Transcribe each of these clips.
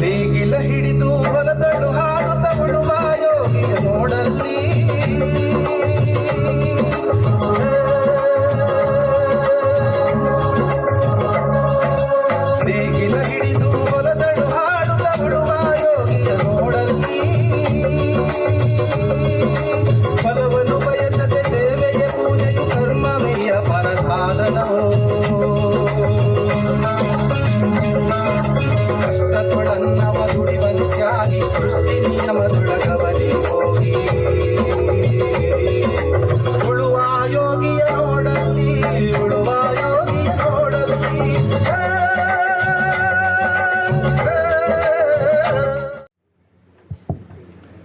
ನೇಗಿಲ ಹಿಡಿದು ಹೊಲದಳು ಹಾಡುತ್ತ ಉಳುವ ಯೋಗಿಯ ನೋಡಲ್ಲಿ. ನೇಗಿಲ ಹಿಡಿದು ಹೊಲದಳು ಹಾಡುತ್ತ ಉಳುವ ಯೋಗಿಯ ನೋಡಲ್ಲಿ.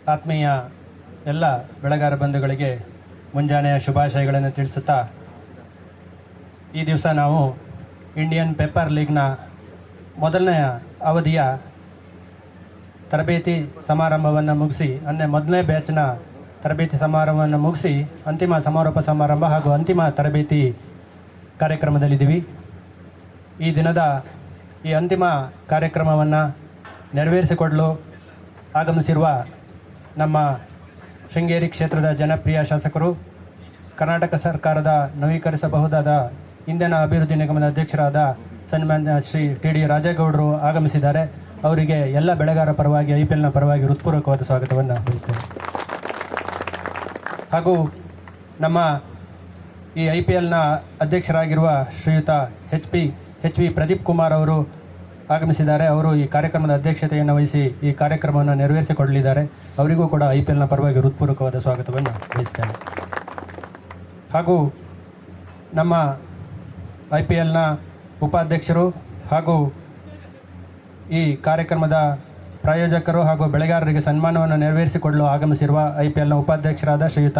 ಆತ್ಮೀಯ ಎಲ್ಲ ಬೆಳೆಗಾರ ಬಂಧುಗಳಿಗೆ ಮುಂಜಾನೆಯ ಶುಭಾಶಯಗಳನ್ನು ತಿಳಿಸುತ್ತಾ ಈ ದಿವಸ ನಾವು ಇಂಡಿಯನ್ ಪೇಪರ್ ಲೀಗ್ನ ಮೊದಲನೆಯ ಅವಧಿಯ ತರಬೇತಿ ಸಮಾರಂಭವನ್ನು ಮುಗಿಸಿ ಅಂದರೆ ಮೊದಲನೇ ಬ್ಯಾಚ್ನ ತರಬೇತಿ ಸಮಾರಂಭವನ್ನು ಮುಗಿಸಿ, ಅಂತಿಮ ಸಮಾರೋಪ ಸಮಾರಂಭ ಹಾಗೂ ಅಂತಿಮ ತರಬೇತಿ ಕಾರ್ಯಕ್ರಮದಲ್ಲಿದ್ದೀವಿ. ಈ ದಿನದ ಈ ಅಂತಿಮ ಕಾರ್ಯಕ್ರಮವನ್ನು ನೆರವೇರಿಸಿಕೊಡಲು ಆಗಮಿಸಿರುವ ನಮ್ಮ ಶೃಂಗೇರಿ ಕ್ಷೇತ್ರದ ಜನಪ್ರಿಯ ಶಾಸಕರು, ಕರ್ನಾಟಕ ಸರ್ಕಾರದ ನವೀಕರಿಸಬಹುದಾದ ಇಂಧನ ಅಭಿವೃದ್ಧಿ ನಿಗಮದ ಅಧ್ಯಕ್ಷರಾದ ಸನ್ಮಾನ್ಯ ಶ್ರೀ ಟಿ ಡಿ ರಾಜೇಗೌಡರು ಆಗಮಿಸಿದ್ದಾರೆ. ಅವರಿಗೆ ಎಲ್ಲ ಬೆಳೆಗಾರ ಪರವಾಗಿ, ಐ ಪಿ ಎಲ್ನ ಪರವಾಗಿ ಹೃತ್ಪೂರ್ವಕವಾದ ಸ್ವಾಗತವನ್ನು ಬಯಸ್ತೇನೆ ಹಾಗೂ ನಮ್ಮ ಈ ಐ ಪಿ ಎಲ್ನ ಅಧ್ಯಕ್ಷರಾಗಿರುವ ಶ್ರೀಯುತ H P, H V Pradeep Kumar ಅವರು ಆಗಮಿಸಿದ್ದಾರೆ. ಅವರು ಈ ಕಾರ್ಯಕ್ರಮದ ಅಧ್ಯಕ್ಷತೆಯನ್ನು ವಹಿಸಿ ಈ ಕಾರ್ಯಕ್ರಮವನ್ನು ನೆರವೇರಿಸಿಕೊಳ್ಳಲಿದ್ದಾರೆ. ಅವರಿಗೂ ಕೂಡ ಐ ಪಿ ಎಲ್ನ ಪರವಾಗಿ ಹೃತ್ಪೂರ್ವಕವಾದ ಸ್ವಾಗತವನ್ನು ಬಯಸ್ತೇನೆ ಹಾಗೂ ನಮ್ಮ ಐ ಪಿ ಎಲ್ನ ಉಪಾಧ್ಯಕ್ಷರು ಹಾಗೂ ಈ ಕಾರ್ಯಕ್ರಮದ ಪ್ರಾಯೋಜಕರು ಹಾಗೂ ಬೆಳೆಗಾರರಿಗೆ ಸನ್ಮಾನವನ್ನು ನೆರವೇರಿಸಿಕೊಡಲು ಆಗಮಿಸಿರುವ ಐ ಪಿ ಎಲ್ನ ಉಪಾಧ್ಯಕ್ಷರಾದ ಶ್ರೀಯುತ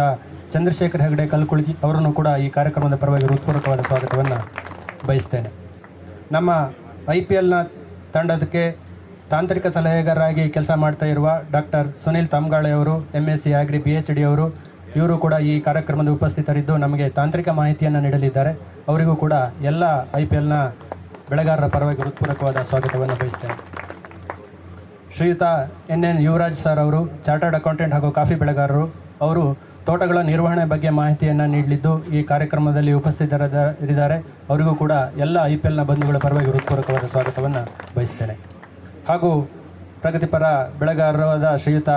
ಚಂದ್ರಶೇಖರ್ ಹೆಗಡೆ ಕಲ್ಕುಳ್ಗಿ ಅವರನ್ನು ಕೂಡ ಈ ಕಾರ್ಯಕ್ರಮದ ಪರವಾಗಿ ಹೃತ್ಪೂರ್ವಕವಾದ ಸ್ವಾಗತವನ್ನು ಬಯಸ್ತೇನೆ. ನಮ್ಮ ಐ ಪಿ ಎಲ್ನ ತಂಡದಕ್ಕೆ ತಾಂತ್ರಿಕ ಸಲಹೆಗಾರರಾಗಿ ಕೆಲಸ ಮಾಡ್ತಾ ಇರುವ ಡಾಕ್ಟರ್ ಸುನಿಲ್ ತಮ್ಗಾಳೆ ಅವರು M S C agri B H D ಅವರು, ಇವರು ಕೂಡ ಈ ಕಾರ್ಯಕ್ರಮದ ಉಪಸ್ಥಿತರಿದ್ದು ನಮಗೆ ತಾಂತ್ರಿಕ ಮಾಹಿತಿಯನ್ನು ನೀಡಲಿದ್ದಾರೆ. ಅವರಿಗೂ ಕೂಡ ಎಲ್ಲ ಐ ಪಿ ಎಲ್ನ ಬೆಳೆಗಾರರ ಪರವಾಗಿ ಹೃತ್ಪೂರ್ವಕವಾದ ಸ್ವಾಗತವನ್ನು ಬಯಸ್ತೇನೆ ಶ್ರೀಯುತ ಎನ್ ಎನ್ ಯುವರಾಜ್ ಸರ್ ಅವರು, ಚಾರ್ಟರ್ಡ್ ಅಕೌಂಟೆಂಟ್ ಹಾಗೂ ಕಾಫಿ ಬೆಳೆಗಾರರು, ಅವರು ತೋಟಗಳ ನಿರ್ವಹಣೆ ಬಗ್ಗೆ ಮಾಹಿತಿಯನ್ನು ನೀಡಲಿದ್ದು ಈ ಕಾರ್ಯಕ್ರಮದಲ್ಲಿ ಉಪಸ್ಥಿತರಿದ್ದಾರೆ. ಅವರಿಗೂ ಕೂಡ ಎಲ್ಲ ಐ ಪಿ ಎಲ್ನ ಬಂಧುಗಳ ಪರವಾಗಿ ಹೃತ್ಪೂರ್ವಕವಾದ ಸ್ವಾಗತವನ್ನು ಬಯಸ್ತೇನೆ ಹಾಗೂ ಪ್ರಗತಿಪರ ಬೆಳೆಗಾರರಾದ ಶ್ರೀಯುತ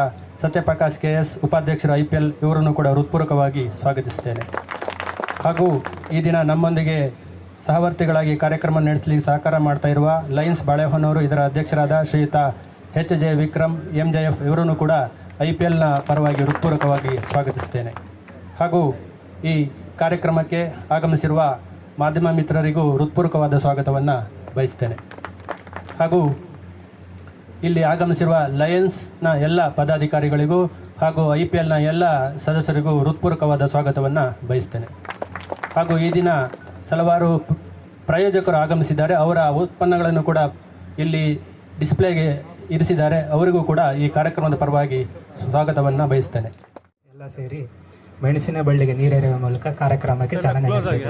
ಸತ್ಯಪ್ರಕಾಶ್ ಕೆ ಎಸ್, ಉಪಾಧ್ಯಕ್ಷರು ಐ ಪಿ ಎಲ್ ಇವರನ್ನು ಕೂಡ ಹೃತ್ಪೂರ್ವಕವಾಗಿ ಸ್ವಾಗತಿಸ್ತೇನೆ. ಹಾಗೂ ಈ ದಿನ ನಮ್ಮೊಂದಿಗೆ ಸಹವರ್ತಿಗಳಾಗಿ ಕಾರ್ಯಕ್ರಮ ನಡೆಸಲಿಕ್ಕೆ ಸಹಕಾರ ಮಾಡ್ತಾ ಇರುವ ಲಯನ್ಸ್ ಬಾಳೆಹೊನ್ನೂರು ಇದರ ಅಧ್ಯಕ್ಷರಾದ ಶ್ರೀಯುತ H J Vikram, M J F ಇವರನ್ನು ಕೂಡ ಐ ಪಿ ಎಲ್ನ ಪರವಾಗಿ ಹೃತ್ಪೂರ್ವಕವಾಗಿ ಸ್ವಾಗತಿಸ್ತೇನೆ ಹಾಗೂ ಈ ಕಾರ್ಯಕ್ರಮಕ್ಕೆ ಆಗಮಿಸಿರುವ ಮಾಧ್ಯಮ ಮಿತ್ರರಿಗೂ ಹೃತ್ಪೂರ್ವಕವಾದ ಸ್ವಾಗತವನ್ನು ಬಯಸ್ತೇನೆ ಹಾಗೂ ಇಲ್ಲಿ ಆಗಮಿಸಿರುವ ಲಯನ್ಸ್ನ ಎಲ್ಲ ಪದಾಧಿಕಾರಿಗಳಿಗೂ ಹಾಗೂ ಐ ಪಿ ಎಲ್ನ ಎಲ್ಲ ಸದಸ್ಯರಿಗೂ ಹೃತ್ಪೂರ್ವಕವಾದ ಸ್ವಾಗತವನ್ನು ಬಯಸ್ತೇನೆ ಹಾಗೂ ಈ ದಿನ ಹಲವಾರು ಪ್ರಾಯೋಜಕರು ಆಗಮಿಸಿದ್ದಾರೆ. ಅವರ ಉತ್ಪನ್ನಗಳನ್ನು ಕೂಡ ಇಲ್ಲಿ ಡಿಸ್ಪ್ಲೇಗೆ ಇರಿಸಿದ್ದಾರೆ. ಅವರಿಗೂ ಕೂಡ ಈ ಕಾರ್ಯಕ್ರಮದ ಪರವಾಗಿ ಸ್ವಾಗತವನ್ನು ಬಯಸ್ತೇನೆ. ಎಲ್ಲ ಸೇರಿ ಮೆಣಸಿನ ಬಳ್ಳಿಗೆ ನೀರೆರೆಯುವ ಮೂಲಕ ಕಾರ್ಯಕ್ರಮಕ್ಕೆ ಚಾಲನೆ ನೀಡಿದ್ದೇವೆ.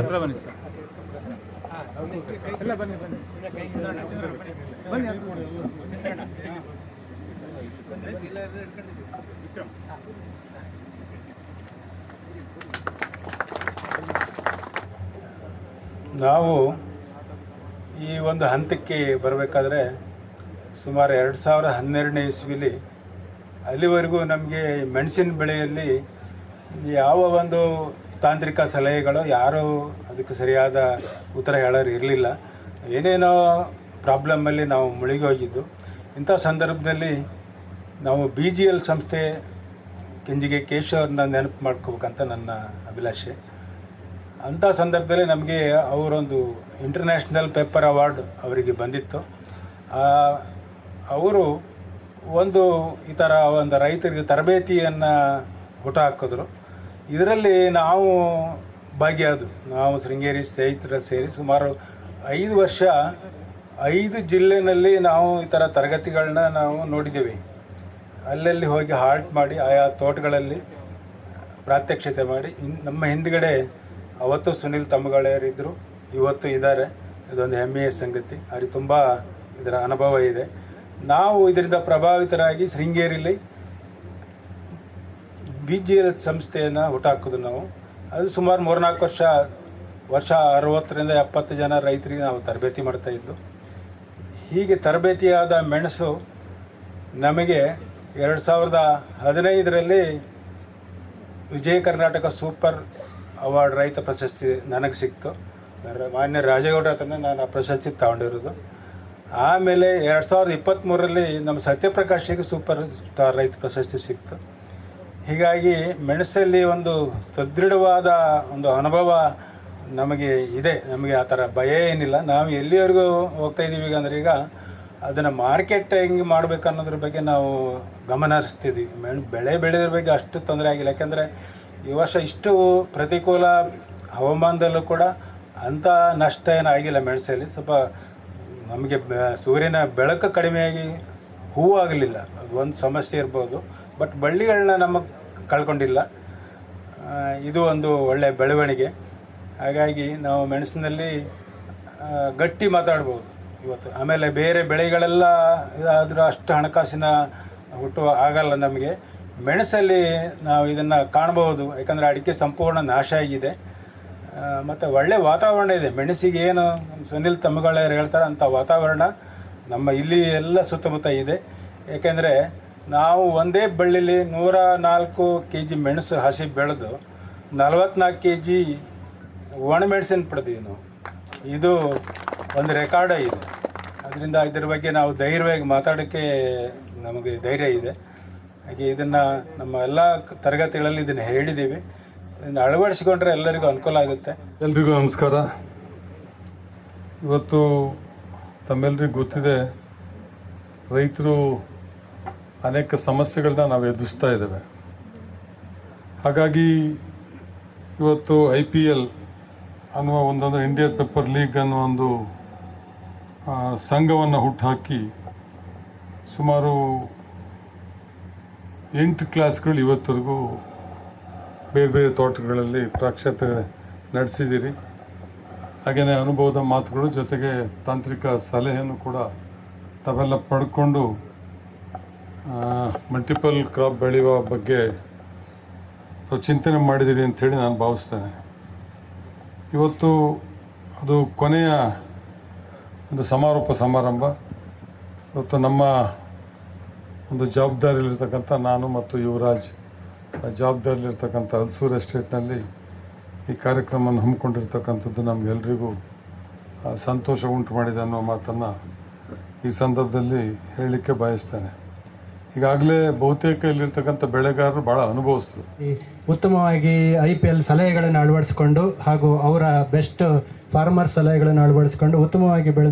ನಾವು ಈ ಒಂದು ಹಂತಕ್ಕೆ ಬರಬೇಕಾದ್ರೆ ಸುಮಾರು ಎರಡು ಸಾವಿರ ಹನ್ನೆರಡನೇ ಇಸ್ವಿಲಿ ಅಲ್ಲಿವರೆಗೂ ನಮಗೆ ಮೆಣಸಿನ ಬೆಳೆಯಲ್ಲಿ ಯಾವ ಒಂದು ತಾಂತ್ರಿಕ ಸಲಹೆಗಳು ಯಾರೂ ಅದಕ್ಕೆ ಸರಿಯಾದ ಉತ್ತರ ಹೇಳೋರು ಇರಲಿಲ್ಲ. ಏನೇನೋ ಪ್ರಾಬ್ಲಮ್ಮಲ್ಲಿ ನಾವು ಮುಳುಗಿ ಹೋಗಿದ್ದು. ಇಂಥ ಸಂದರ್ಭದಲ್ಲಿ ನಾವು ಬಿ ಜಿ ಎಲ್ ಸಂಸ್ಥೆ ಕೆಂಜಿಗೆ ಕೇಶವ್ರನ್ನ ನೆನಪು ಮಾಡ್ಕೋಬೇಕಂತ ನನ್ನ ಅಭಿಲಾಷೆ. ಅಂಥ ಸಂದರ್ಭದಲ್ಲಿ ನಮಗೆ ಅವರೊಂದು ಇಂಟರ್ನ್ಯಾಷನಲ್ ಪೇಪರ್ ಅವಾರ್ಡ್ ಅವರಿಗೆ ಬಂದಿತ್ತು. ಅವರು ಒಂದು ಈ ಥರ ಒಂದು ರೈತರಿಗೆ ತರಬೇತಿಯನ್ನು ಹಾಕಿದ್ರು. ಇದರಲ್ಲಿ ನಾವು ಭಾಗಿಯಾದ್ರು ನಾವು ಶೃಂಗೇರಿ ಸ್ನೇಹಿತರ ಸೇರಿ ಸುಮಾರು ಐದು ವರ್ಷ ಐದು ಜಿಲ್ಲೆನಲ್ಲಿ ನಾವು ಈ ಥರ ತರಗತಿಗಳನ್ನ ನಾವು ನೋಡಿದ್ದೀವಿ. ಅಲ್ಲಲ್ಲಿ ಹೋಗಿ ಹಾಲ್ಟ್ ಮಾಡಿ ಆಯಾ ತೋಟಗಳಲ್ಲಿ ಪ್ರಾತ್ಯಕ್ಷತೆ ಮಾಡಿ ನಮ್ಮ ಹಿಂದ್ಗಡೆ ಅವತ್ತು ಸುನಿಲ್ ತಮ್ಮಗಳ್ಯಾರಿದ್ದರು ಇವತ್ತು ಇದ್ದಾರೆ. ಇದೊಂದು ಹೆಮ್ಮೆಯ ಸಂಗತಿ. ಅವ್ರಿಗೆ ತುಂಬ ಇದರ ಅನುಭವ ಇದೆ. ನಾವು ಇದರಿಂದ ಪ್ರಭಾವಿತರಾಗಿ ಶೃಂಗೇರಿಲಿ ಬಿ ಜಿ ಎಲ್ ಸಂಸ್ಥೆಯನ್ನು ಹುಟ್ಟಾಕೋದು ನಾವು. ಅದು ಸುಮಾರು ಮೂರ್ನಾಲ್ಕು ವರ್ಷ ವರ್ಷ ಅರವತ್ತರಿಂದ ಎಪ್ಪತ್ತು ಜನ ರೈತರಿಗೆ ನಾವು ತರಬೇತಿ ಮಾಡ್ತಾ ಇದ್ದು. ಹೀಗೆ ತರಬೇತಿಯಾದ ಮೆಣಸು ನಮಗೆ ಎರಡು ಸಾವಿರದ ಹದಿನೈದರಲ್ಲಿ ವಿಜಯ ಕರ್ನಾಟಕ ಸೂಪರ್ ಅವಾರ್ಡ್ ರೈತ ಪ್ರಶಸ್ತಿ ನನಗೆ ಸಿಕ್ತು. ಮಾನ್ಯ ರಾಜೇಗೌಡ ಹತ್ರನೇ ನಾನು ಆ ಪ್ರಶಸ್ತಿ ತಗೊಂಡಿರೋದು. ಆಮೇಲೆ ಎರಡು ಸಾವಿರದ ಇಪ್ಪತ್ತ್ಮೂರರಲ್ಲಿ ನಮ್ಮ ಸತ್ಯಪ್ರಕಾಶಿಗೆ ಸೂಪರ್ ಸ್ಟಾರ್ ರೈತ ಪ್ರಶಸ್ತಿ ಸಿಕ್ತು. ಹೀಗಾಗಿ ಮೆಣಸಲ್ಲಿ ಒಂದು ಸದೃಢವಾದ ಒಂದು ಅನುಭವ ನಮಗೆ ಇದೆ. ನಮಗೆ ಆ ಥರ ಭಯ ಏನಿಲ್ಲ. ನಾವು ಎಲ್ಲಿವರೆಗೂ ಹೋಗ್ತಾ ಇದ್ದೀವಿ ಅಂದ್ರೆ ಈಗ ಅದನ್ನು ಮಾರ್ಕೆಟ್ ಹೆಂಗೆ ಮಾಡ್ಬೇಕು ಅನ್ನೋದ್ರ ಬಗ್ಗೆ ನಾವು ಗಮನ ಹರಿಸ್ತಿದ್ವಿ. ಮೆಣ್ ಬೆಳೆ ಬೆಳೆಯೋದ್ರ ಬಗ್ಗೆ ಅಷ್ಟು ತೊಂದರೆ ಆಗಿಲ್ಲ. ಯಾಕೆಂದರೆ ಈ ವರ್ಷ ಇಷ್ಟು ಪ್ರತಿಕೂಲ ಹವಾಮಾನದಲ್ಲೂ ಕೂಡ ಅಂಥ ನಷ್ಟ ಏನಾಗಿಲ್ಲ ಮೆಣಸಲ್ಲಿ. ಸ್ವಲ್ಪ ನಮಗೆ ಸೂರ್ಯನ ಬೆಳಕು ಕಡಿಮೆಯಾಗಿ ಹೂವು ಆಗಲಿಲ್ಲ. ಅದು ಒಂದು ಸಮಸ್ಯೆ ಇರ್ಬೋದು. ಬಟ್ ಬಳ್ಳಿಗಳನ್ನ ನಮಗೆ ಕಳ್ಕೊಂಡಿಲ್ಲ. ಇದು ಒಂದು ಒಳ್ಳೆಯ ಬೆಳವಣಿಗೆ. ಹಾಗಾಗಿ ನಾವು ಮೆಣಸಿನಲ್ಲಿ ಗಟ್ಟಿ ಮಾತಾಡ್ಬೋದು ಇವತ್ತು. ಆಮೇಲೆ ಬೇರೆ ಬೆಳೆಗಳೆಲ್ಲ ಇದಾದರೂ ಅಷ್ಟು ಹಣಕಾಸಿನ ಹುಟ್ಟು ಆಗಲ್ಲ ನಮಗೆ. ಮೆಣಸಲ್ಲಿ ನಾವು ಇದನ್ನು ಕಾಣಬಹುದು ಯಾಕಂದರೆ ಅಡಿಕೆ ಸಂಪೂರ್ಣ ನಾಶ ಆಗಿದೆ. ಮತ್ತು ಒಳ್ಳೆಯ ವಾತಾವರಣ ಇದೆ. ಮೆಣಸಿಗೆ ಏನು ಸುನಿಲ್ ತಮ್ಮಗಳರು ಹೇಳ್ತಾರೆ, ಅಂಥ ವಾತಾವರಣ ನಮ್ಮ ಇಲ್ಲಿ ಎಲ್ಲ ಸುತ್ತಮುತ್ತ ಇದೆ. ಏಕೆಂದರೆ ನಾವು ಒಂದೇ ಬಳ್ಳಿಲಿ ನೂರ ನಾಲ್ಕು ಕೆ ಜಿ ಮೆಣಸು ಹಸಿ ಬೆಳೆದು ನಲವತ್ನಾಲ್ಕು ಕೆ ಜಿ ಒಣಮೆಣಸಿನ ಪಡೆದೀವಿ ನಾವು. ಇದು ಒಂದು ರೆಕಾರ್ಡ ಇದು ಅದರಿಂದ ಇದ್ರ ಬಗ್ಗೆ ನಾವು ಧೈರ್ಯವಾಗಿ ಮಾತಾಡೋಕ್ಕೆ ನಮಗೆ ಧೈರ್ಯ ಇದೆ. ಹಾಗೆ ಇದನ್ನು ನಮ್ಮ ಎಲ್ಲ ತರಗತಿಗಳಲ್ಲಿ ಇದನ್ನು ಹೇಳಿದ್ದೀವಿ ಇದನ್ನು ಅಳವಡಿಸಿಕೊಂಡ್ರೆ ಎಲ್ಲರಿಗೂ ಅನುಕೂಲ ಆಗುತ್ತೆ. ಎಲ್ರಿಗೂ ನಮಸ್ಕಾರ. ಇವತ್ತು ತಮ್ಮೆಲ್ಲರಿಗೂ ಗೊತ್ತಿದೆ, ರೈತರು ಅನೇಕ ಸಮಸ್ಯೆಗಳನ್ನ ನಾವು ಎದುರಿಸ್ತಾ ಇದ್ದೇವೆ. ಹಾಗಾಗಿ ಇವತ್ತು ಐ ಪಿ ಎಲ್ ಅನ್ನುವ ಒಂದೊಂದು ಇಂಡಿಯನ್ ಪೇಪರ್ ಲೀಗ್ ಅನ್ನುವ ಒಂದು ಸಂಘವನ್ನು ಹುಟ್ಟುಹಾಕಿ ಸುಮಾರು ಎಂಟು ಕ್ಲಾಸ್ಗಳು ಇವತ್ತರೆಗೂ ಬೇರೆ ಬೇರೆ ತೋಟಗಳಲ್ಲಿ ಪ್ರಾಕ್ಷತೆ ನಡೆಸಿದ್ದೀರಿ. ಹಾಗೆಯೇ ಅನುಭವದ ಮಾತುಗಳು ಜೊತೆಗೆ ತಾಂತ್ರಿಕ ಸಲಹೆಯನ್ನು ಕೂಡ ತಾವೆಲ್ಲ ಪಡ್ಕೊಂಡು ಮಲ್ಟಿಪಲ್ ಕ್ರಾಪ್ ಬೆಳೆಯುವ ಬಗ್ಗೆ ಚಿಂತನೆ ಮಾಡಿದ್ದೀರಿ ಅಂಥೇಳಿ ನಾನು ಭಾವಿಸ್ತೇನೆ. ಇವತ್ತು ಅದು ಕೊನೆಯ ಒಂದು ಸಮಾರೋಪ ಸಮಾರಂಭ. ಇವತ್ತು ನಮ್ಮ ಒಂದು ಜವಾಬ್ದಾರಿಯಲ್ಲಿರ್ತಕ್ಕಂಥ ನಾನು ಮತ್ತು ಯುವರಾಜ್ ಜವಾಬ್ದಾರಿಯಲ್ಲಿರ್ತಕ್ಕಂಥ ಹಲ್ಸೂರು ಎಸ್ಟೇಟ್ನಲ್ಲಿ ಈ ಕಾರ್ಯಕ್ರಮವನ್ನು ಹಮ್ಮಿಕೊಂಡಿರ್ತಕ್ಕಂಥದ್ದು ನಮಗೆಲ್ರಿಗೂ ಆ, ಸಂತೋಷ ಉಂಟು ಮಾಡಿದೆ ಅನ್ನೋ ಮಾತನ್ನು ಈ ಸಂದರ್ಭದಲ್ಲಿ ಹೇಳಲಿಕ್ಕೆ ಬಯಸ್ತೇನೆ. ಈಗಾಗಲೇ ಬಹುತೇಕ ಇಲ್ಲಿರ್ತಕ್ಕಂಥ ಬೆಳೆಗಾರರು ಭಾಳ ಅನುಭವಿಸ್ತರು ಉತ್ತಮವಾಗಿ ಐ ಪಿ ಎಲ್ ಸಲಹೆಗಳನ್ನು ಅಳವಡಿಸಿಕೊಂಡು ಹಾಗೂ ಅವರ ಬೆಸ್ಟ್ ಫಾರ್ಮರ್ ಸಲಹೆಗಳನ್ನು ಅಳವಡಿಸಿಕೊಂಡು ಉತ್ತಮವಾಗಿ ಬೆಳೆ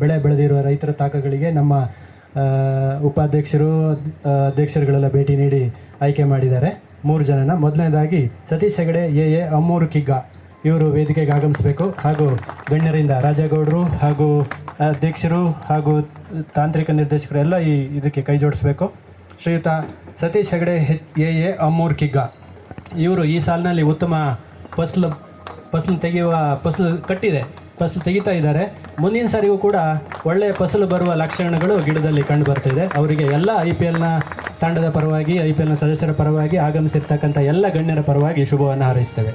ಬೆಳೆ ಬೆಳೆದಿರುವ ರೈತರ ತಾಕಗಳಿಗೆ ನಮ್ಮ ಉಪಾಧ್ಯಕ್ಷರು ಅಧ್ಯಕ್ಷರುಗಳೆಲ್ಲ ಭೇಟಿ ನೀಡಿ ಆಯ್ಕೆ ಮಾಡಿದ್ದಾರೆ. ಮೂರು ಜನನ. ಮೊದಲನೇದಾಗಿ ಸತೀಶ್ ಹೆಗಡೆ, ಎ ಎ, ಅಮ್ಮೂರು ಕಿಗ್ಗ. ಇವರು ವೇದಿಕೆಗೆ ಆಗಮಿಸಬೇಕು. ಹಾಗೂ ಗಣ್ಯರಿಂದ ರಾಜೇಗೌಡರು ಹಾಗೂ ಅಧ್ಯಕ್ಷರು ಹಾಗೂ ತಾಂತ್ರಿಕ ನಿರ್ದೇಶಕರು ಎಲ್ಲ ಈ ಇದಕ್ಕೆ ಕೈ ಜೋಡಿಸಬೇಕು. ಶ್ರೀಯುತ ಸತೀಶ್ ಹೆಗಡೆ, ಎ ಎ, ಅಮ್ಮೂರ್ ಕಿಗ್ಗ. ಇವರು ಈ ಸಾಲಿನಲ್ಲಿ ಉತ್ತಮ ಫಸಲು ಫಸಲು ತೆಗೆಯುವ, ಫಸಲು ಕಟ್ಟಿದೆ. ಫಸಲು ತೆಗಿತಾ ಇದ್ದಾರೆ. ಮುಂದಿನ ಸಾರಿಗೂ ಕೂಡ ಒಳ್ಳೆಯ ಫಸಲು ಬರುವ ಲಕ್ಷಣಗಳು ಗಿಡದಲ್ಲಿ ಕಂಡು ಇದೆ. ಅವರಿಗೆ ಎಲ್ಲ ಐ ಪಿ ಎಲ್ನ ತಂಡದ ಪರವಾಗಿ, ಐ ಪಿ ಎಲ್ನ ಸದಸ್ಯರ ಪರವಾಗಿ ಆಗಮಿಸಿರ್ತಕ್ಕಂಥ ಎಲ್ಲ ಗಣ್ಯರ ಪರವಾಗಿ ಶುಭವನ್ನು ಹಾರೈಸ್ತೇವೆ.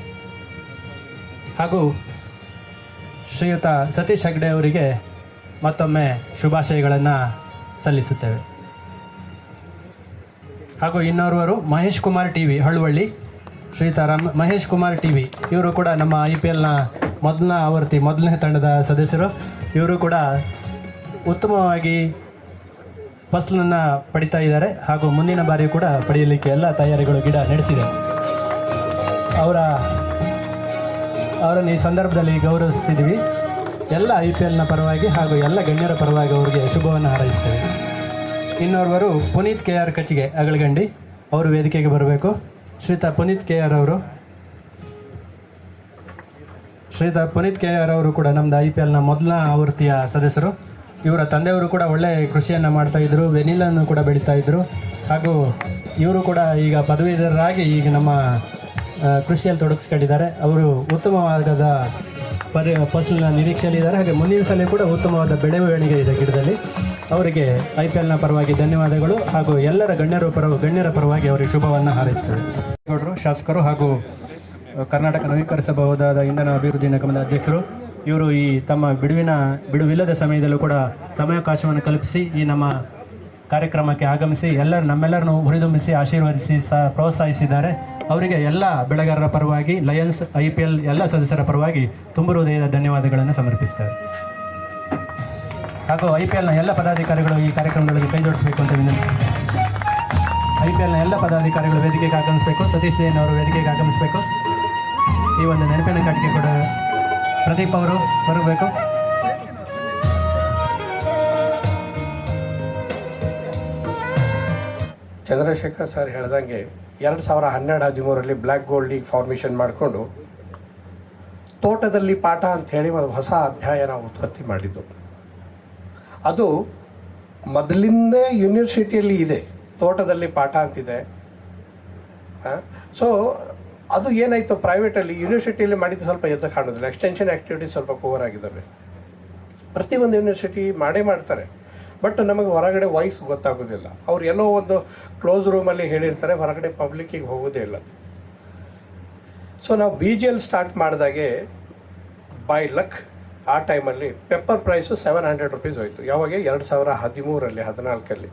ಹಾಗೂ ಶ್ರೀಯುತ ಸತೀಶ್ ಹೆಗ್ಡೆ ಅವರಿಗೆ ಮತ್ತೊಮ್ಮೆ ಶುಭಾಶಯಗಳನ್ನು ಸಲ್ಲಿಸುತ್ತೇವೆ. ಹಾಗೂ ಇನ್ನೋರ್ವರು Mahesh Kumar T V, Haluvalli. Shritaram Ram, Mahesh Kumar T V, ಇವರು ಕೂಡ ನಮ್ಮ ಐ ಪಿ ಎಲ್ನ ಮೊದಲನೇ ಆವರ್ತಿ ಮೊದಲನೇ ತಂಡದ ಸದಸ್ಯರು, ಇವರು ಕೂಡ ಉತ್ತಮವಾಗಿ ಫಸಲನ್ನು ಪಡಿತಾ ಇದ್ದಾರೆ ಹಾಗೂ ಮುಂದಿನ ಬಾರಿ ಕೂಡ ಪಡೆಯಲಿಕ್ಕೆ ಎಲ್ಲ ತಯಾರಿಗಳು ಗಿಡ ನಡೆಸಿದೆ. ಅವರ, ಅವರನ್ನು ಈ ಸಂದರ್ಭದಲ್ಲಿ ಗೌರವಿಸ್ತಿದ್ದೀವಿ. ಎಲ್ಲ ಐ ಪಿ ಎಲ್ನ ಪರವಾಗಿ ಹಾಗೂ ಎಲ್ಲ ಗಣ್ಯರ ಪರವಾಗಿ ಅವರಿಗೆ ಶುಭವನ್ನು ಹಾರೈಸ್ತೇವೆ. ಇನ್ನೋರ್ವರು ಪುನೀತ್ ಕೆ ಆರ್ ಕಚ್ಗೆ ಅಗಳಗಂಡಿ ಅವರು ವೇದಿಕೆಗೆ ಬರಬೇಕು. ಶ್ರೀತಾ, ಪುನೀತ್ ಕೆ ಆರ್ ಅವರು ಶ್ರೀಯುತ ಪುನೀತ್ ಕೆ ಆರ್ ಅವರು ಕೂಡ ನಮ್ಮದು ಐ ಪಿ ಎಲ್ನ ಮೊದಲ ಆವೃತ್ತಿಯ ಸದಸ್ಯರು. ಇವರ ತಂದೆಯವರು ಕೂಡ ಒಳ್ಳೆ ಕೃಷಿಯನ್ನು ಮಾಡ್ತಾಯಿದ್ರು ವೆನಿಲನ್ನು ಕೂಡ ಬೆಳೀತಾ ಇದ್ರು. ಹಾಗೂ ಇವರು ಕೂಡ ಈಗ ಪದವೀಧರರಾಗಿ ಈಗ ನಮ್ಮ ಕೃಷಿಯಲ್ಲಿ ತೊಡಗಿಸ್ಕೊಂಡಿದ್ದಾರೆ. ಅವರು ಉತ್ತಮವಾದ ಪರಿ ಫಸಲಿನ ನಿರೀಕ್ಷೆಯಲ್ಲಿದ್ದಾರೆ ಹಾಗೆ ಮುಂದಿನ ಸಲ ಕೂಡ ಉತ್ತಮವಾದ ಬೆಳವಣಿಗೆ ಇದೆ ಗಿಡದಲ್ಲಿ. ಅವರಿಗೆ ಐ ಪಿ ಎಲ್ನ ಪರವಾಗಿ ಧನ್ಯವಾದಗಳು. ಹಾಗೂ ಎಲ್ಲರ ಗಣ್ಯರ ಪರ, ಗಣ್ಯರ ಪರವಾಗಿ ಅವರಿಗೆ ಶುಭವನ್ನು ಹಾರೈಸ್ತೇವೆ. ಗೌಡರು ಶಾಸಕರು ಹಾಗೂ ಕರ್ನಾಟಕ ನವೀಕರಿಸಬಹುದಾದ ಇಂಧನ ಅಭಿವೃದ್ಧಿ ನಿಗಮದ ಅಧ್ಯಕ್ಷರು, ಇವರು ಈ ತಮ್ಮ ಬಿಡುವಿನ, ಬಿಡುವಿಲ್ಲದ ಸಮಯದಲ್ಲೂ ಕೂಡ ಸಮಯಾವಕಾಶವನ್ನು ಕಲ್ಪಿಸಿ ಈ ನಮ್ಮ ಕಾರ್ಯಕ್ರಮಕ್ಕೆ ಆಗಮಿಸಿ ಎಲ್ಲರೂ, ನಮ್ಮೆಲ್ಲರನ್ನು ಹುರಿದುಂಬಿಸಿ ಆಶೀರ್ವದಿಸಿ ಸಹ ಪ್ರೋತ್ಸಾಹಿಸಿದ್ದಾರೆ. ಅವರಿಗೆ ಎಲ್ಲ ಬೆಳೆಗಾರರ ಪರವಾಗಿ, ಲಯನ್ಸ್, ಐ ಪಿ ಎಲ್ ಎಲ್ಲ ಸದಸ್ಯರ ಪರವಾಗಿ ತುಂಬು ಹೃದಯದ ಧನ್ಯವಾದಗಳನ್ನು ಸಮರ್ಪಿಸ್ತಾರೆ ಹಾಗೂ ಐ ಪಿ ಎಲ್ನ ಎಲ್ಲ ಪದಾಧಿಕಾರಿಗಳು ಈ ಕಾರ್ಯಕ್ರಮದಲ್ಲಿ ಕೈ ಜೋಡಿಸಬೇಕು ಅಂತ ವಿನಂತಿಸ್ತಾರೆ ಐ ಪಿ ಎಲ್ನ ಎಲ್ಲ ಪದಾಧಿಕಾರಿಗಳು ವೇದಿಕೆಗೆ ಆಗಮಿಸಬೇಕು. ಸತೀಶ್ ಜೈನ್ ಅವರು ವೇದಿಕೆಗೆ ಆಗಮಿಸಬೇಕು. ಈ ಒಂದು ನೆನಪಿನ ಕಟ್ಟಿಗೆ ಕೂಡ ಪ್ರದೀಪ್ ಅವರು ಬರಬೇಕು. ಚಂದ್ರಶೇಖರ್ ಸರ್ ಹೇಳ್ದಂಗೆ ಎರಡು ಸಾವಿರ ಹನ್ನೆರಡು ಹದಿಮೂರರಲ್ಲಿ ಬ್ಲ್ಯಾಕ್ ಗೋಲ್ಡ್ ಲೀಗ್ ಫಾರ್ಮೇಷನ್ ಮಾಡಿಕೊಂಡು ತೋಟದಲ್ಲಿ ಪಾಠ ಅಂತ ಹೇಳಿ ಒಂದು ಹೊಸ ಅಧ್ಯಾಯ ನಾವು ಉತ್ಪತ್ತಿ ಮಾಡಿದ್ದು. ಅದು ಮೊದಲಿಂದೇ ಯೂನಿವರ್ಸಿಟಿಯಲ್ಲಿ ಇದೆ, ತೋಟದಲ್ಲಿ ಪಾಠ ಅಂತಿದೆ. ಸೊ ಅದು ಏನಾಯಿತು ಪ್ರೈವೇಟಲ್ಲಿ ಯೂನಿವರ್ಸಿಟಿಯಲ್ಲಿ ಮಾಡಿದ್ದು ಸ್ವಲ್ಪ ಎದ್ದು ಕಾಣೋದಿಲ್ಲ. ಎಕ್ಸ್ಟೆನ್ಷನ್ ಆ್ಯಕ್ಟಿವಿಟೀಸ್ ಸ್ವಲ್ಪ ಪೂವರ್ ಆಗಿದ್ದಾವೆ ಪ್ರತಿಯೊಂದು ಯೂನಿವರ್ಸಿಟಿ ಮಾಡೇ ಮಾಡ್ತಾರೆ. ಬಟ್ ನಮಗೆ ಹೊರಗಡೆ ವಾಯ್ಸ್ ಗೊತ್ತಾಗೋದಿಲ್ಲ. ಅವ್ರು ಎಲ್ಲೋ ಒಂದು ಕ್ಲೋಸ್ ರೂಮಲ್ಲಿ ಹೇಳಿರ್ತಾರೆ, ಹೊರಗಡೆ ಪಬ್ಲಿಕ್ಕಿಗೆ ಹೋಗೋದೇ ಇಲ್ಲ. ಸೊ ನಾವು ಬಿ ಜಿ ಎಲ್ ಸ್ಟಾರ್ಟ್ ಮಾಡಿದಾಗೆ ಬೈ ಲಕ್ ಆ ಟೈಮಲ್ಲಿ pepper price seven hundred rupees ಹೋಯಿತು. ಯಾವಾಗ? ಎರಡು ಸಾವಿರ ಹದಿಮೂರಲ್ಲಿ ಹದಿನಾಲ್ಕಲ್ಲಿ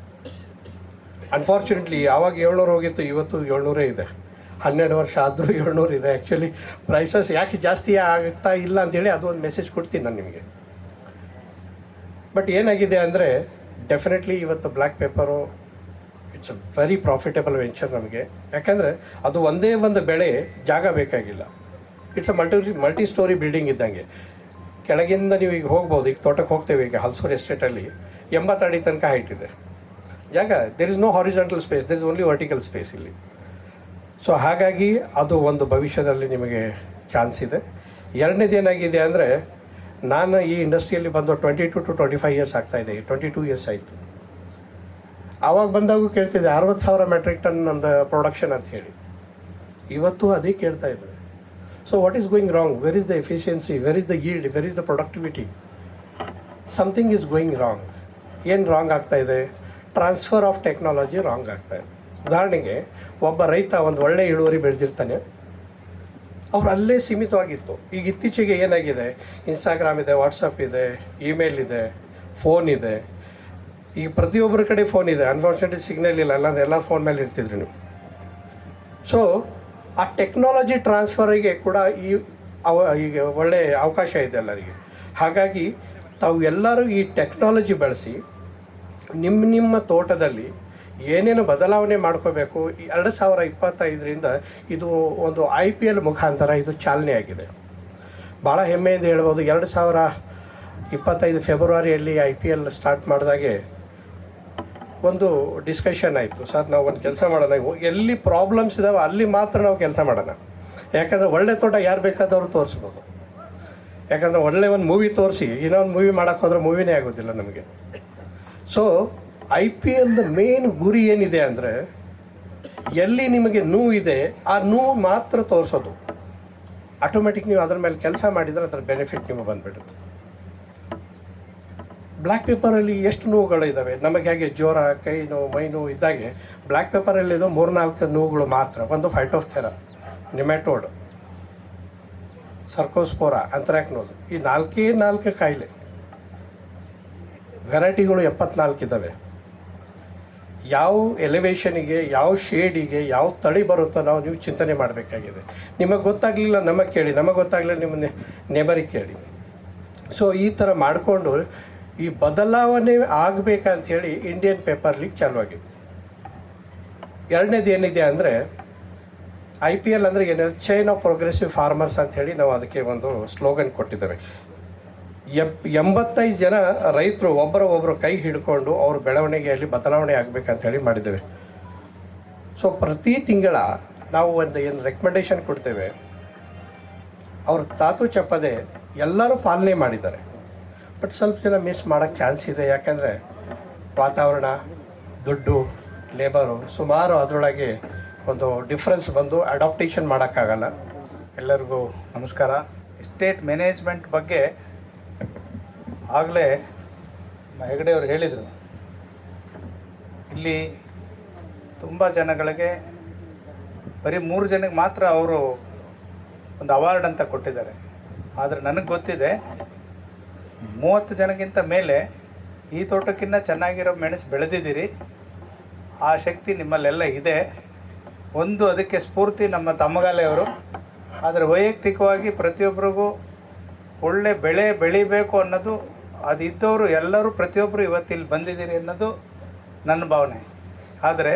ಅನ್ಫಾರ್ಚುನೇಟ್ಲಿ ಯಾವಾಗ ಏಳ್ನೂರು ಹೋಗಿತ್ತು, ಇವತ್ತು ಏಳ್ನೂರೇ ಇದೆ. ಹನ್ನೆರಡು ವರ್ಷ ಆದರೂ ಏಳ್ನೂರು ಇದೆ. ಆ್ಯಕ್ಚುಲಿ ಪ್ರೈಸಸ್ ಯಾಕೆ ಜಾಸ್ತಿ ಆಗ್ತಾ ಇಲ್ಲ ಅಂತೇಳಿ ಅದು ಒಂದು ಮೆಸೇಜ್ ಕೊಡ್ತೀನಿ ನಾನು ನಿಮಗೆ. ಬಟ್ ಏನಾಗಿದೆ ಅಂದರೆ ಡೆಫಿನೆಟ್ಲಿ ಇವತ್ತು black pepper it's a very profitable venture ನಮಗೆ. ಯಾಕಂದರೆ, ಅದು ಒಂದೇ ಒಂದು ಬೆಳೆ ಜಾಗ ಬೇಕಾಗಿಲ್ಲ. It's a multi multi storey building ಇದ್ದಂಗೆ. ಕೆಳಗಿಂದ ನೀವು ಈಗ ಹೋಗ್ಬೋದು, ಈಗ ತೋಟಕ್ಕೆ ಹೋಗ್ತೇವೆ ಈಗ ಹಲ್ಸೂರ್ ಎಸ್ಟೇಟಲ್ಲಿ ಎಂಬತ್ತಡಿ ತನಕ ಹೈಟ್ ಇದೆ. ಜಾಗ there is no horizontal space there is only vertical space ಇಲ್ಲಿ. ಸೊ ಹಾಗಾಗಿ ಅದು ಒಂದು ಭವಿಷ್ಯದಲ್ಲಿ ನಿಮಗೆ ಚಾನ್ಸ್ ಇದೆ. ಎರಡನೇದು ಏನಾಗಿದೆ ಅಂದರೆ, ನಾನು ಈ ಇಂಡಸ್ಟ್ರಿಯಲ್ಲಿ ಬಂದು twenty two to twenty five years ಆಗ್ತಾ ಇದೆ. ಟ್ವೆಂಟಿ ಟೂ ಇಯರ್ಸ್ ಆಯಿತು. ಆವಾಗ ಬಂದಾಗೂ ಕೇಳ್ತಿದ್ದೆ, ಅರವತ್ತು ಸಾವಿರ ಮೆಟ್ರಿಕ್ ಟನ್ ಒಂದು ಪ್ರೊಡಕ್ಷನ್ ಅಂತ ಹೇಳಿ. ಇವತ್ತು ಅದೇ ಕೇಳ್ತಾ ಇದ್ದಾರೆ. So what is going wrong where is the efficiency where is the yield where is the productivity something is going wrong ಏನು ರಾಂಗ್ ಆಗ್ತಾ ಇದೆ? ಟ್ರಾನ್ಸ್ಫರ್ ಆಫ್ ಟೆಕ್ನಾಲಜಿ ರಾಂಗ್ ಆಗ್ತಾ ಇದೆ. ಉದಾಹರಣೆಗೆ, ಒಬ್ಬ ರೈತ ಒಂದು ಒಳ್ಳೆ ಇಳುವರಿ ಬೆಳೆದಿರ್ತಾನೆ. ಅವ್ರು ಅಲ್ಲೇ ಸೀಮಿತವಾಗಿತ್ತು. ಈಗ ಇತ್ತೀಚೆಗೆ ಏನಾಗಿದೆ? ಇನ್ಸ್ಟಾಗ್ರಾಮ್ ಇದೆ ವಾಟ್ಸಪ್ ಇದೆ ಇಮೇಲ್ ಇದೆ ಫೋನ್ ಇದೆ. ಈಗ ಪ್ರತಿಯೊಬ್ಬರ ಕಡೆ ಫೋನ್ ಇದೆ. ಅನ್ಫಾರ್ಚುನೇಟ್ಲಿ ಸಿಗ್ನಲ್ ಇಲ್ಲ. ಅಲ್ಲಾಂದ್ರೆ ಎಲ್ಲ ಫೋನ್ ಮೇಲೆ ಇರ್ತಿದ್ರಿ ನೀವು. ಸೊ ಆ ಟೆಕ್ನಾಲಜಿ ಟ್ರಾನ್ಸ್ಫರಿಗೆ ಕೂಡ ಈ ಅವ, ಈಗ ಒಳ್ಳೆ ಅವಕಾಶ ಇದೆ ಎಲ್ಲರಿಗೆ. ಹಾಗಾಗಿ ತಾವು ಎಲ್ಲರೂ ಈ ಟೆಕ್ನಾಲಜಿ ಬಳಸಿ ನಿಮ್ಮ ನಿಮ್ಮ ತೋಟದಲ್ಲಿ ಏನೇನು ಬದಲಾವಣೆ ಮಾಡ್ಕೋಬೇಕು? ಎರಡು ಸಾವಿರ ಇಪ್ಪತ್ತೈದರಿಂದ ಇದು ಒಂದು ಐ ಪಿ ಎಲ್ ಮುಖಾಂತರ ಇದು ಚಾಲನೆ ಆಗಿದೆ. ಭಾಳ ಹೆಮ್ಮೆಯಿಂದ ಹೇಳ್ಬೋದು, ಎರಡು ಸಾವಿರ ಇಪ್ಪತ್ತೈದು ಫೆಬ್ರವರಿಯಲ್ಲಿ ಐ ಪಿ ಎಲ್ ಸ್ಟಾರ್ಟ್ ಮಾಡಿದಾಗೆ ಒಂದು ಡಿಸ್ಕಷನ್ ಆಯಿತು. ಸರ್, ನಾವು ಒಂದು ಕೆಲಸ ಮಾಡೋಣ. ಎಲ್ಲಿ ಪ್ರಾಬ್ಲಮ್ಸ್ ಇದಾವೆ, ಅಲ್ಲಿ ಮಾತ್ರ ನಾವು ಕೆಲಸ ಮಾಡೋಣ. ಯಾಕಂದರೆ ಒಳ್ಳೆ ತೋಟ ಯಾರು ಬೇಕಾದವರು ತೋರಿಸ್ಬೋದು. ಯಾಕಂದರೆ ಒಳ್ಳೆ ಒಂದು ಮೂವಿ ತೋರಿಸಿ, ಇನ್ನೊಂದು ಮೂವಿ ಮಾಡೋಕ್ಕೋದ್ರೆ ಮೂವಿನೇ ಆಗೋದಿಲ್ಲ ನಮಗೆ. ಸೊ ಐ ಪಿ ಎಲ್ದ ಮೇನ್ ಗುರಿ ಏನಿದೆ ಅಂದರೆ, ಎಲ್ಲಿ ನಿಮಗೆ ನೋವಿದೆ ಆ ನೋವು ಮಾತ್ರ ತೋರಿಸೋದು. ಆಟೋಮೆಟಿಕ್ ನೀವು ಅದರ ಮೇಲೆ ಕೆಲಸ ಮಾಡಿದರೆ ಅದರ ಬೆನಿಫಿಟ್ ನಿಮಗೆ ಬಂದ್ಬಿಡುತ್ತೆ. ಬ್ಲ್ಯಾಕ್ ಪೇಪರಲ್ಲಿ ಎಷ್ಟು ನೋವುಗಳಿದ್ದಾವೆ ನಮಗೆ ಹೇಗೆ ಜ್ವರ, ಕೈ ನೋವು, ಮೈ ನೋವು ಇದ್ದಾಗೆ ಬ್ಲ್ಯಾಕ್ ಮೂರು ಮೂರ್ನಾಲ್ಕು ನೋವುಗಳು ಮಾತ್ರ. ಒಂದು ಫೈಟೋಫ್ಥೆರ ನಿಮೆಟೋಡ್ ಸರ್ಕೋಸ್ಪೋರ ಅಂತ್ರಾಕ್ನೋಸ್ ಈ ನಾಲ್ಕೇ ನಾಲ್ಕು ಕಾಯಿಲೆ. ವೆರೈಟಿಗಳು ಎಪ್ಪತ್ನಾಲ್ಕು ಇದ್ದಾವೆ ಯಾವ ಎಲಿವೇಶನಿಗೆ ಯಾವ ಶೇಡಿಗೆ ಯಾವ ತಳಿ ಬರುತ್ತೋ ನಾವು ನೀವು ಚಿಂತನೆ ಮಾಡಬೇಕಾಗಿದೆ. ನಿಮಗೆ ಗೊತ್ತಾಗಲಿಲ್ಲ, ನಮಗೆ ಕೇಳಿ. ನಮಗೆ ಗೊತ್ತಾಗಲಿಲ್ಲ, ನಿಮ್ಮ ನೆಬರಿಗೆ ಕೇಳಿ. ಸೊ ಈ ಥರ ಮಾಡಿಕೊಂಡು ಈ ಬದಲಾವಣೆ ಆಗಬೇಕಂತ ಹೇಳಿ ಇಂಡಿಯನ್ ಪೇಪರ್ ಲೀಗ್ ಆಗಿದೆ. ಎರಡನೇದು ಏನಿದೆ ಅಂದರೆ ಐ ಪಿ ಎಲ್ ಅಂದರೆ ಏನಿದೆ? ಚೈನ್ ಆಫ್ ಪ್ರೋಗ್ರೆಸಿವ್ ಫಾರ್ಮರ್ಸ್ ಅಂತ ಹೇಳಿ ನಾವು ಅದಕ್ಕೆ ಒಂದು ಸ್ಲೋಗನ್ ಕೊಟ್ಟಿದ್ದೇವೆ. ಎಪ್ ಎಂಬತ್ತೈದು ಜನ ರೈತರು ಒಬ್ಬರ ಒಬ್ಬರು ಕೈ ಹಿಡ್ಕೊಂಡು ಅವ್ರ ಬೆಳವಣಿಗೆಯಲ್ಲಿ ಬದಲಾವಣೆ ಆಗಬೇಕಂತ ಹೇಳಿ ಮಾಡಿದ್ದೇವೆ. ಸೊ ಪ್ರತಿ ತಿಂಗಳ ನಾವು ಒಂದು ಏನು ರೆಕಮೆಂಡೇಶನ್ ಕೊಡ್ತೇವೆ. ಅವ್ರ ತಾತು ಚಪ್ಪದೆ ಎಲ್ಲರೂ ಪಾಲನೆ ಮಾಡಿದ್ದಾರೆ. ಬಟ್ ಸ್ವಲ್ಪ ಜನ ಮಿಸ್ ಮಾಡೋಕ್ಕೆ ಚಾನ್ಸ್ ಇದೆ. ಯಾಕಂದರೆ ವಾತಾವರಣ, ದುಡ್ಡು ಲೇಬರು ಸುಮಾರು ಅದರೊಳಗೆ ಒಂದು ಡಿಫ್ರೆನ್ಸ್ ಬಂದು ಅಡಾಪ್ಟೇಷನ್ ಮಾಡೋಕ್ಕಾಗಲ್ಲ. ಎಲ್ಲರಿಗೂ ನಮಸ್ಕಾರ. ಸ್ಟೇಟ್ ಮ್ಯಾನೇಜ್ಮೆಂಟ್ ಬಗ್ಗೆ ಆಗಲೇ ಹೆಗಡೆಯವರು ಹೇಳಿದರು, ಇಲ್ಲಿ ತುಂಬ ಜನಗಳಿಗೆ ಬರೀ ಮೂರು ಜನಕ್ಕೆ ಮಾತ್ರ ಅವರು ಒಂದು ಅವಾರ್ಡ್ ಅಂತ ಕೊಟ್ಟಿದ್ದಾರೆ. ಆದರೆ ನನಗೆ ಗೊತ್ತಿದೆ, ಮೂವತ್ತು ಜನಕ್ಕಿಂತ ಮೇಲೆ ಈ ತೋಟಕ್ಕಿಂತ ಚೆನ್ನಾಗಿರೋ ಮೆಣಸು ಬೆಳೆದಿದ್ದೀರಿ. ಆ ಶಕ್ತಿ ನಿಮ್ಮಲ್ಲೆಲ್ಲ ಇದೆ. ಒಂದು ಅದಕ್ಕೆ ಸ್ಫೂರ್ತಿ ನಮ್ಮ ತಮ್ಮಗಾಲೆಯವರು. ಆದರೆ ವೈಯಕ್ತಿಕವಾಗಿ ಪ್ರತಿಯೊಬ್ಬರಿಗೂ ಒಳ್ಳೆ ಬೆಳೆ ಬೆಳಿಬೇಕು ಅನ್ನೋದು ಅದು ಇದ್ದವರು ಎಲ್ಲರೂ ಪ್ರತಿಯೊಬ್ಬರು ಇವತ್ತಿಲ್ಲಿ ಬಂದಿದ್ದೀರಿ ಅನ್ನೋದು ನನ್ನ ಭಾವನೆ. ಆದರೆ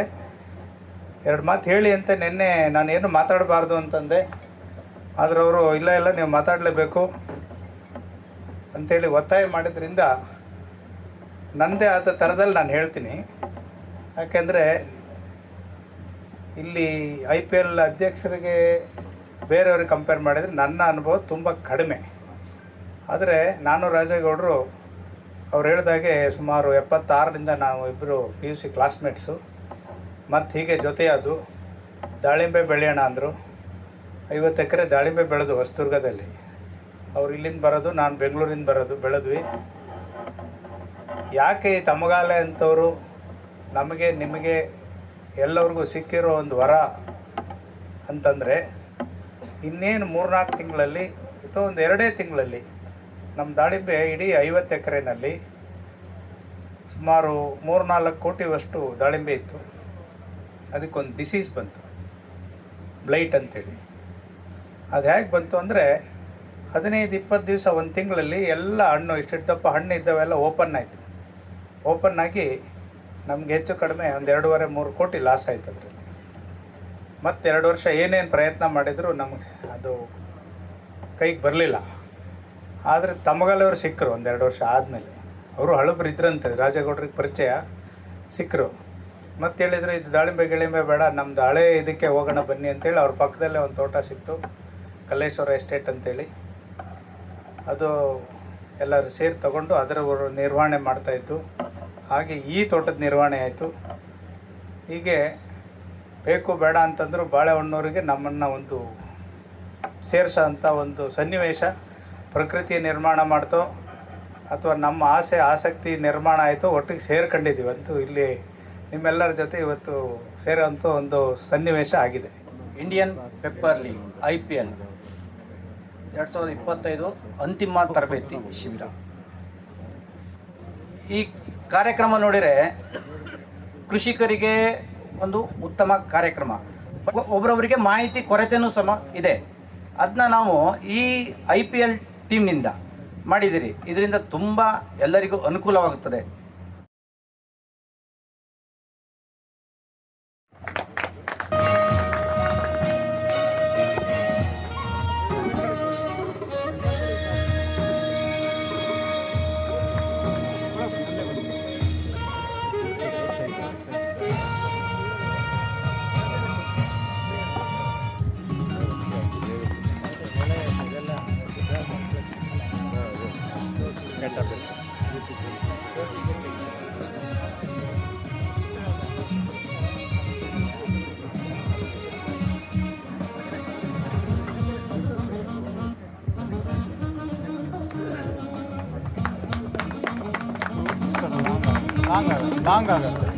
ಎರಡು ಮಾತು ಹೇಳಿ ಅಂತ ನಿನ್ನೆ ನಾನೇನು ಮಾತಾಡಬಾರ್ದು ಅಂತಂದೆ. ಆದರೆ ಅವರು, ಇಲ್ಲ ಇಲ್ಲ, ನೀವು ಮಾತಾಡಲೇಬೇಕು ಅಂಥೇಳಿ ಒತ್ತಾಯ ಮಾಡಿದ್ರಿಂದ ನನ್ನದೇ ಆದ ಥರದಲ್ಲಿ ನಾನು ಹೇಳ್ತೀನಿ. ಯಾಕೆಂದರೆ ಇಲ್ಲಿ ಐ ಪಿ ಎಲ್ ಅಧ್ಯಕ್ಷರಿಗೆ ಬೇರೆಯವ್ರಿಗೆ ಕಂಪೇರ್ ಮಾಡಿದರೆ ನನ್ನ ಅನುಭವ ತುಂಬ ಕಡಿಮೆ. ಆದರೆ ನಾನು ರಾಜೇಗೌಡರು, ಅವ್ರು ಹೇಳಿದಾಗೆ ಸುಮಾರು ಎಪ್ಪತ್ತಾರರಿಂದ ನಾವು ಇಬ್ಬರು ಪಿ ಯು ಸಿ ಕ್ಲಾಸ್ಮೇಟ್ಸು ಮತ್ತು ಹೀಗೆ ಜೊತೆಯಾದು ದಾಳಿಂಬೆ ಬೆಳೆಯೋಣ ಅಂದರು. ಐವತ್ತು ಎಕರೆ ದಾಳಿಂಬೆ ಬೆಳೆದು ಹೊಸದುರ್ಗದಲ್ಲಿ. ಅವ್ರು ಇಲ್ಲಿಂದ ಬರೋದು, ನಾನು ಬೆಂಗಳೂರಿಂದ ಬರೋದು, ಬೆಳೆದ್ವಿ. ಯಾಕೆ ಈ ತಮಗಾಲೆ ಅಂತವರು? ನಮಗೆ, ನಿಮಗೆ ಎಲ್ಲರಿಗೂ ಸಿಕ್ಕಿರೋ ಒಂದು ವರ ಅಂತಂದರೆ, ಇನ್ನೇನು ಮೂರ್ನಾಲ್ಕು ತಿಂಗಳಲ್ಲಿ, ಅಥವಾ ಒಂದು ಎರಡೇ ತಿಂಗಳಲ್ಲಿ ನಮ್ಮ ದಾಳಿಂಬೆ ಇಡೀ ಐವತ್ತು ಎಕರೆನಲ್ಲಿ ಸುಮಾರು ಮೂರ್ನಾಲ್ಕು ಕೋಟಿವಷ್ಟು ದಾಳಿಂಬೆ ಇತ್ತು. ಅದಕ್ಕೊಂದು ಡಿಸೀಸ್ ಬಂತು. ಬ್ಲೈಟ್ ಅಂತೇಳಿ. ಅದು ಹೇಗೆ ಬಂತು ಅಂದರೆ ಹದಿನೈದು, ಇಪ್ಪತ್ತು ದಿವಸ ಒಂದು ತಿಂಗಳಲ್ಲಿ ಎಲ್ಲ ಹಣ್ಣು ಇಷ್ಟಿಟ್ಟಪ್ಪ ಹಣ್ಣು ಇದ್ದವೆಲ್ಲ ಓಪನ್ ಆಯಿತು. ಓಪನ್ ಆಗಿ ನಮ್ಗೆ ಹೆಚ್ಚು ಕಡಿಮೆ ಒಂದು ಎರಡೂವರೆ, ಮೂರು ಕೋಟಿ ಲಾಸ್ ಆಯ್ತು ಅದರಲ್ಲಿ. ಮತ್ತೆ ಎರಡು ವರ್ಷ ಏನೇನು ಪ್ರಯತ್ನ ಮಾಡಿದರೂ ನಮಗೆ ಅದು ಕೈಗೆ ಬರಲಿಲ್ಲ. ಆದರೆ ತಮಗಲವರು ಸಿಕ್ಕರು ಒಂದೆರಡು ವರ್ಷ ಆದಮೇಲೆ. ಅವರು ಹಳಬ್ರು ಇದ್ರಂತೆ, ರಾಜೇಗೌಡ್ರಿಗೆ ಪರಿಚಯ ಸಿಕ್ಕರು. ಮತ್ತೆ ಹೇಳಿದರು, ಇದು ದಾಳಿಂಬೆ ಗಿಳಿಂಬೆ ಬೇಡ, ನಮ್ದು ಹಳೆ ಇದಕ್ಕೆ ಹೋಗೋಣ ಬನ್ನಿ ಅಂತೇಳಿ ಅವ್ರ ಪಕ್ಕದಲ್ಲೇ ಒಂದು ತೋಟ ಸಿಕ್ತು, ಕಲ್ಲೇಶ್ವರ ಎಸ್ಟೇಟ್ ಅಂತೇಳಿ. ಅದು ಎಲ್ಲರೂ ಸೇರಿ ತಗೊಂಡು ಅದರ ನಿರ್ವಹಣೆ ಮಾಡ್ತಾಯಿತ್ತು ಹಾಗೆ ಈ ತೋಟದ ನಿರ್ವಹಣೆ ಆಯಿತು. ಹೀಗೆ ಬೇಕು ಬೇಡ ಅಂತಂದ್ರು ಬಾಳೆಹಣ್ಣೂರಿಗೆ ನಮ್ಮನ್ನು ಒಂದು ಸೇರಿಸೋ ಅಂಥ ಒಂದು ಸನ್ನಿವೇಶ. ಪ್ರಕೃತಿ ನಿರ್ಮಾಣ ಮಾಡ್ತೋ ಅಥವಾ ನಮ್ಮ ಆಸೆ, ಆಸಕ್ತಿ ನಿರ್ಮಾಣ ಆಯಿತು ಒಟ್ಟಿಗೆ ಸೇರ್ಕೊಂಡಿದ್ದೀವಿ. ಅಂತೂ ಇಲ್ಲಿ ನಿಮ್ಮೆಲ್ಲರ ಜೊತೆ ಇವತ್ತು ಸೇರೋಂಥ ಒಂದು ಸನ್ನಿವೇಶ ಆಗಿದೆ. Indian pepper league I P L ಎರಡು ಸಾವಿರದ ಇಪ್ಪತ್ತೈದು ಅಂತಿಮ ತರಬೇತಿ ಶಿಬಿರ. ಈ ಕಾರ್ಯಕ್ರಮ ನೋಡಿದರೆ ಕೃಷಿಕರಿಗೆ ಒಂದು ಉತ್ತಮ ಕಾರ್ಯಕ್ರಮ. ಒಬ್ಬರೊಬ್ಬರಿಗೆ ಮಾಹಿತಿ, ಕೊರತೆನೂ ಸಮ ಇದೆ. ಅದನ್ನ ನಾವು ಈ ಐ ಪಿ ಎಲ್ ಟೀಮ್ನಿಂದ ಮಾಡಿದ್ದೀರಿ ಇದರಿಂದ ತುಂಬ ಎಲ್ಲರಿಗೂ ಅನುಕೂಲವಾಗುತ್ತದೆ. ಲಾಂಗ್ ಆಗುತ್ತೆ